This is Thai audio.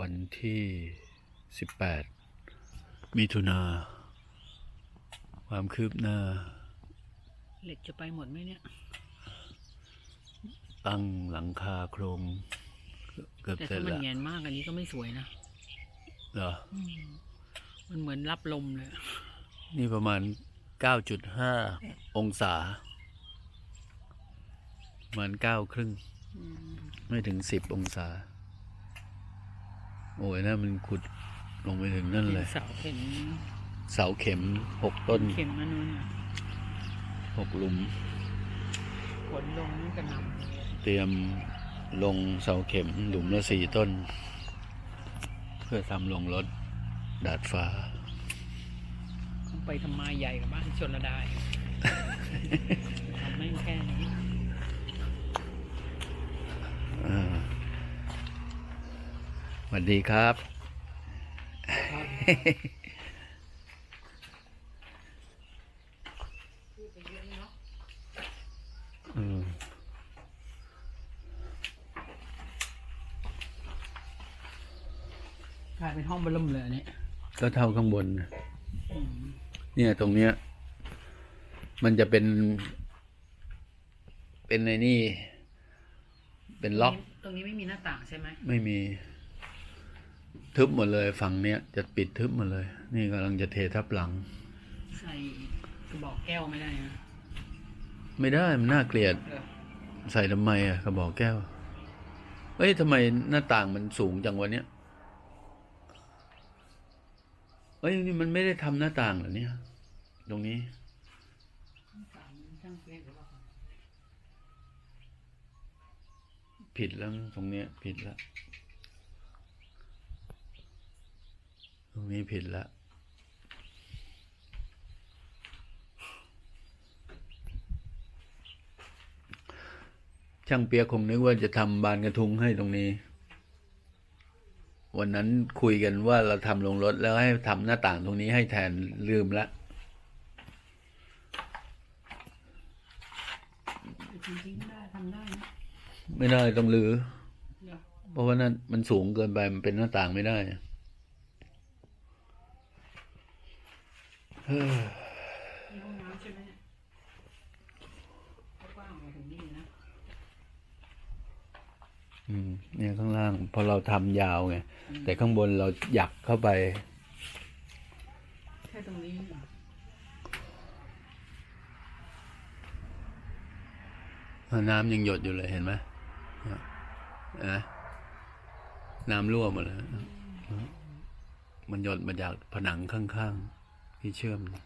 วันที่สิบแปดมิถุนา ความคืบหน้า เหล็กจะไปหมดไหมเนี่ย ตั้งหลังคาโครง เกือบแต่เสร็ถ้าจมันแล้ว แงนมากอันนี้ก็ไม่สวยนะเหรอ อืมมันเหมือนรับลมเลยนี่ประมาณ 9.5 องศา ประมาณเก้าครึ่ง อืมไม่ถึง 10 องศา โอ้ยนั่นมันขุดลงไปถึงนั่นเห็เลนยเสาเห็นเสาเข็มหกต้นเข็มอันนู้นน่ะหกหลุมขนลงนี่กระหนเตรียมลงเสาเข็มหลุมละสี่ต้น เพื่อทำลงรถดาดฟ้าำต้องไปทำไมใหญ่กับบ้านชนระดายทำไม่แค่นี้ อ่าส วัสดีครับ อืมกลายเป็นห้องเบลมเลยอันนี้ก็เท่าข้างบนนะอืมเนี่ยตรงเนี้ย มันจะเป็น เป็นในนี่ เป็นล็อก ตรงนี้ไม่มีหน้าต่างใช่ไหมไม่มี ทึบหมดเลยฝั่งเนี้ยจะปิดทึบหมดเลย นี่กำลังจะเททับหลัง ใส่กระบอกแก้วไม่ได้นะไม่ได้มันน่าเกลียดเออใส่ทำไมอะกระบอกแก้วเอ้ยทำไมหน้าต่างมันสูงจังวะเนี้ยเอ้ยนี่มันไม่ได้ทำหน้าต่างเหรอเนี่ย ตรงนี้ช่างเล็กหรือเปล่าผิดแล้วตรงเนี้ยผิดแล้ว ตรง นี้ผิดแล้วช่างเปียกคงนึกว่าจะทำบานกระทุงให้ตรงนี้ วันนั้นคุยกันว่าเราทำลงรถแล้วให้ทำหน้าต่างตรงนี้ให้แทนลืมละจริงๆได้ทำได้นะไม่ได้ต้องลือเดี๋ยวเพราะว่านั้นมันสูงเกินไปมันเป็นหน้าต่างไม่ได้เฮ้อ มีห้องน้ำใช่ไหมเนี่ยกว้างมาถึงนี่นะ อืมเนี่ยข้างล่างพอเราทำยาวไงแต่ข้างบนเราหยักเข้าไป แค่ตรงนี้น้ำยังหยดอยู่เลยเห็นไหมเนี่ยเห็นไหมน้ำรั่วหมดเลยมันหยดมาจากผนังข้างๆ ที่เชื่อมนะ